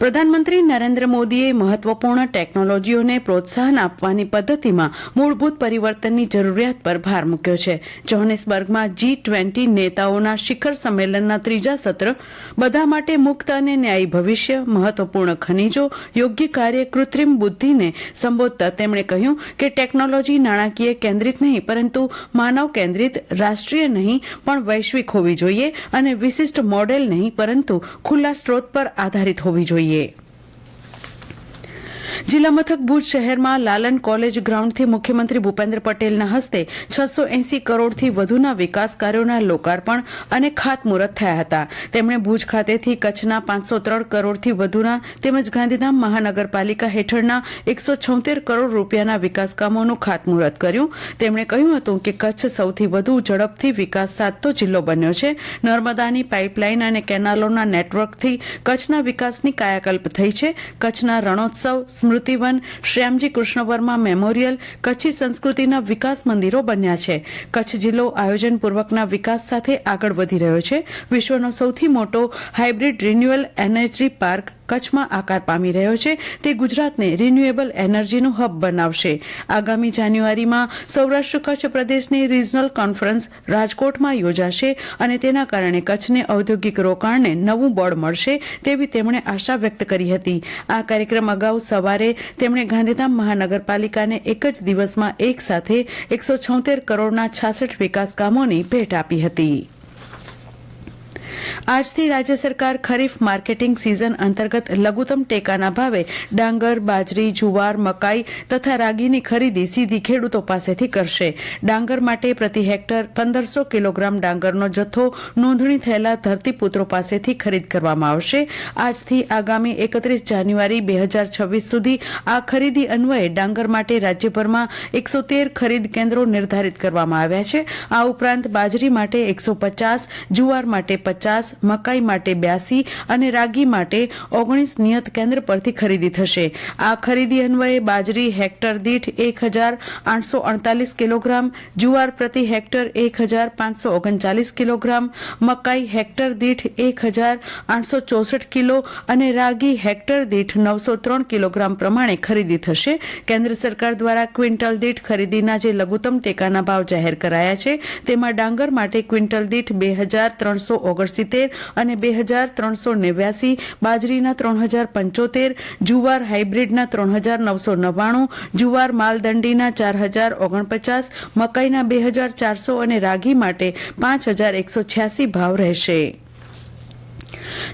પ્રધાનમંત્રી નરેન્દ્ર મોદીએ મહત્વપૂર્ણ ટેકનોલોજીઓને પ્રોત્સાહન આપવાની પદ્ધતિમાં મૂળભૂત પરિવર્તનની જરૂરિયાત પર ભાર મૂક્યો છે. જોહનેસબર્ગમાં જી ટ્વેન્ટી નેતાઓના શિખર સંમેલનના ત્રીજા સત્ર બધા માટે મુક્ત અને ન્યાયી ભવિષ્ય, મહત્વપૂર્ણ ખનીજો, યોગ્ય કાર્ય, કૃત્રિમ બુદ્ધિને સંબોધતા તેમણે કહ્યું કે ટેકનોલોજી નાણાકીય કેન્દ્રિત નહીં, પરંતુ માનવ કેન્દ્રિત, રાષ્ટ્રીય નહીં, પણ વૈશ્વિક હોવી જોઈએ અને વિશિષ્ટ મોડેલ નહીં, પરંતુ ખુલ્લા સ્ત્રોત પર આધારિત હોવી જોઈએ. જિલ્લા મથક ભુજ શહેરમાં લાલન કોલેજ ગ્રાઉન્ડથી મુખ્યમંત્રી ભૂપેન્દ્ર પટેલના હસ્તે છસો એસી કરોડથી વધુના વિકાસ કાર્યોના લોકાર્પણ અને ખાતમુહૂર્ત થયા હતા. તેમણે ભુજ ખાતેથી કચ્છના પાંચસો ત્રણ કરોડથી વધુના તેમજ ગાંધીધામ મહાનગરપાલિકા હેઠળના એકસો છોતેર કરોડ રૂપિયાના વિકાસ કામોનું ખાતમુહૂર્ત કર્યું. તેમણે કહ્યું હતું કે કચ્છ સૌથી વધુ ઝડપથી વિકાસ સાધતો જિલ્લો બન્યો છે. નર્મદાની પાઇપલાઇન અને કેનાલોના નેટવર્કથી કચ્છના વિકાસની કાયાકલ્પ થઈ છે. કચ્છના રણોત્સવ સ્મૃતિવન શ્યામજી કૃષ્ણ વર્મા મેમોરિયલ કચ્છી સંસ્કૃતિના વિકાસ મંદિરો બન્યા છે. કચ્છ જિલ્લો આયોજનપૂર્વકના વિકાસ સાથે આગળ વધી રહ્યો છે. વિશ્વનો સૌથી મોટો હાઇબ્રિડ રિન્યુઅલ એનર્જી પાર્ક કચ્છમાં આકાર પામી રહ્યો છે. તે ગુજરાતને રિન્યુએબલ એનર્જીનું હબ બનાવશે. આગામી જાન્યુઆરીમાં સૌરાષ્ટ્ર કચ્છ પ્રદેશની રિજનલ કોન્ફરન્સ રાજકોટમાં યોજાશે અને તેના કારણે કચ્છને ઔદ્યોગિક રોકાણને નવું બળ મળશે તેવી તેમણે આશા વ્યક્ત કરી હતી. આ કાર્યક્રમ અગાઉ સવારે તેમણે ગાંધીધામ મહાનગરપાલિકાને એક જ દિવસમાં એક સાથે એકસો છોતેર કરોડના છાસઠ વિકાસ કામોની ભેટ આપી હતી. આજથી રાજ્ય સરકાર ખરીફ માર્કેટિંગ સિઝન અંતર્ગત લઘુત્તમ ટેકાના ભાવે ડાંગર, બાજરી, જુવાર, મકાઈ તથા રાગીની ખરીદી સીધી ખેડૂતો પાસેથી કરશે. ડાંગર માટે પ્રતિ હેક્ટર પંદરસો કિલોગ્રામ ડાંગરનો જથ્થો નોંધણી થયેલા ધરતીપુત્રો પાસેથી ખરીદ કરવામાં આવશે. આજથી આગામી એકત્રીસ જાન્યુઆરી બે હજાર છવ્વીસ સુધી આ ખરીદી અન્વયે ડાંગર માટે રાજ્યભરમાં એકસો તેર ખરીદ કેન્દ્રો નિર્ધારિત કરવામાં આવ્યા છે. આ ઉપરાંત બાજરી માટે એકસો પચાસ, જુવાર માટે પચાસ મકાઈ માટે બ્યાસી અને રાગી માટે ઓગણીસ નિયત કેન્દ્ર પરથી ખરીદી થશે. આ ખરીદી અન્વયે બાજરી હેક્ટર દીઠ એક હજાર આઠસો અડતાલીસ કિલોગ્રામ, જુવાર પ્રતિ હેક્ટર એક હજાર પાંચસો ઓગણચાલીસ કિલોગ્રામ, મકાઈ હેક્ટર દીઠ એક હજાર આઠસો ચોસઠ કિલો અને રાગી હેક્ટર દીઠ નવસો ત્રણ કિલોગ્રામ પ્રમાણે ખરીદી થશે. કેન્દ્ર સરકાર દ્વારા ક્વિન્ટલ દીઠ ખરીદીના જે લઘુત્તમ ટેકાના ભાવ જાહેર કરાયા છે, તેમાં ડાંગર માટે ક્વિન્ટલ દીઠ બે હજાર ત્રણસો ઓગણસિત્તેર અને બે હજાર ત્રણસો નેવ્યાસી, બાજરીના ત્રણ હજાર પંચોતેર, જુવાર હાઇબ્રિડના ત્રણ હજાર નવસો નવ્વાણું, જુવાર માલદંડીના ચાર હજાર ઓગણપચાસ, મકાઈના બે હજાર ચારસો અને રાગી માટે પાંચ હજાર એકસો છ્યાસી ભાવ રહેશે.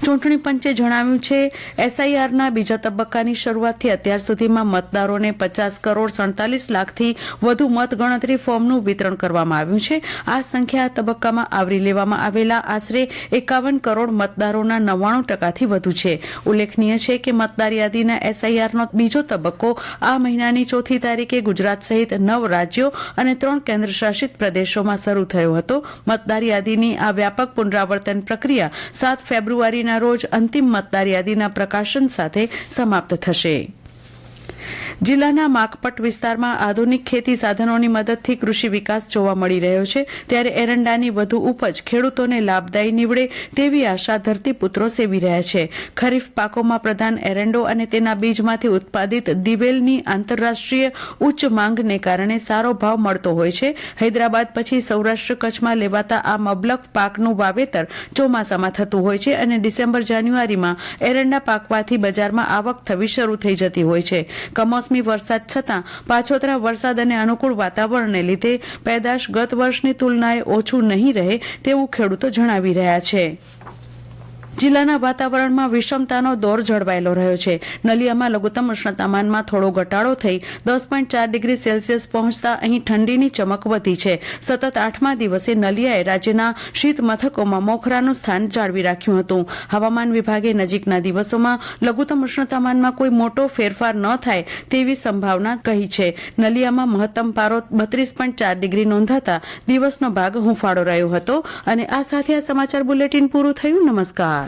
ચૂંટણી પંચે જણાવ્યું છે, એસઆઈઆરના બીજા તબક્કાની શરૂઆતથી અત્યાર સુધીમાં મતદારોને પચાસ કરોડ સડતાલીસ લાખથી વધુ મતગણતરી ફોર્મનું વિતરણ કરવામાં આવ્યું છે. આ સંખ્યા આ તબક્કામાં આવરી લેવામાં આવેલા આશરે એકાવન કરોડ મતદારોના નવ્વાણું ટકાથી વધુ છે. ઉલ્લેખનીય છે કે મતદાર યાદીના એસઆઈઆરનો બીજો તબક્કો આ મહિનાની ચોથી તારીખે ગુજરાત સહિત નવ રાજ્યો અને ત્રણ કેન્દ્રશાસિત પ્રદેશોમાં શરૂ થયો હતો. મતદાર યાદીની આ વ્યાપક પુનરાવર્તન પ્રક્રિયા સાત ફેબ્રુઆરીના રોજ અંતિમ મતદાર યાદીના પ્રકાશન સાથે સમાપ્ત થશે. જિલ્લાના માકપટ વિસ્તારમાં આધુનિક ખેતી સાધનોની મદદથી કૃષિ વિકાસ જોવા મળી રહ્યો છે. ત્યારે એરંડાની વધુ ઉપજ ખેડૂતોને લાભદાયી નીવડે તેવી આશા ધરતીપુત્રો સેવી રહ્યા છે. ખરીફ પાકોમાં પ્રધાન એરંડો અને તેના બીજમાંથી ઉત્પાદિત દિવેલની આંતરરાષ્ટ્રીય ઉચ્ચ માંગને કારણે સારો ભાવ મળતો હોય છે. હૈદરાબાદ પછી સૌરાષ્ટ્ર કચ્છમાં લેવાતા આ મબલક પાકનું વાવેતર ચોમાસામાં થતું હોય છે અને ડિસેમ્બર જાન્યુઆરીમાં એરંડા પાકવાથી બજારમાં આવક થવી શરૂ થઈ જતી હોય છે. કમોસમી વરસાદ છતાં પાછોતરા વરસાદ અને અનુકૂળ વાતાવરણને લીધે પેદાશ ગત વર્ષની તુલનાએ ઓછું નહીં રહે તેવું ખેડૂતો જણાવી રહ્યા છે. જિલ્લાના વાતાવરણમાં વિષમતાનો દોર જળવાયેલો રહ્યો છે. નલિયામાં લઘુત્તમ ઉષ્ણતામાનમાં થોડો ઘટાડો થઈ દસ પોઈન્ટ ચાર ડિગ્રી સેલ્સિયસ પહોંચતા અહીં ઠંડીની ચમક વધી છે. સતત આઠમા દિવસે નલિયાએ રાજ્યના શીત મથકોમાં મોખરાનું સ્થાન જાળવી રાખ્યું હતું. હવામાન વિભાગે નજીકના દિવસોમાં લઘુત્તમ ઉષ્ણતામાનમાં કોઈ મોટો ફેરફાર ન થાય તેવી સંભાવના કહી છે. નલિયામાં મહત્તમ પારો બત્રીસ પોઈન્ટ ચાર ડિગ્રી નોંધાતા દિવસનો ભાગ હુંફાળો રહ્યો હતો. અને આ સાથે આ સમાચાર બુલેટિન પૂરું થયું. નમસ્કાર.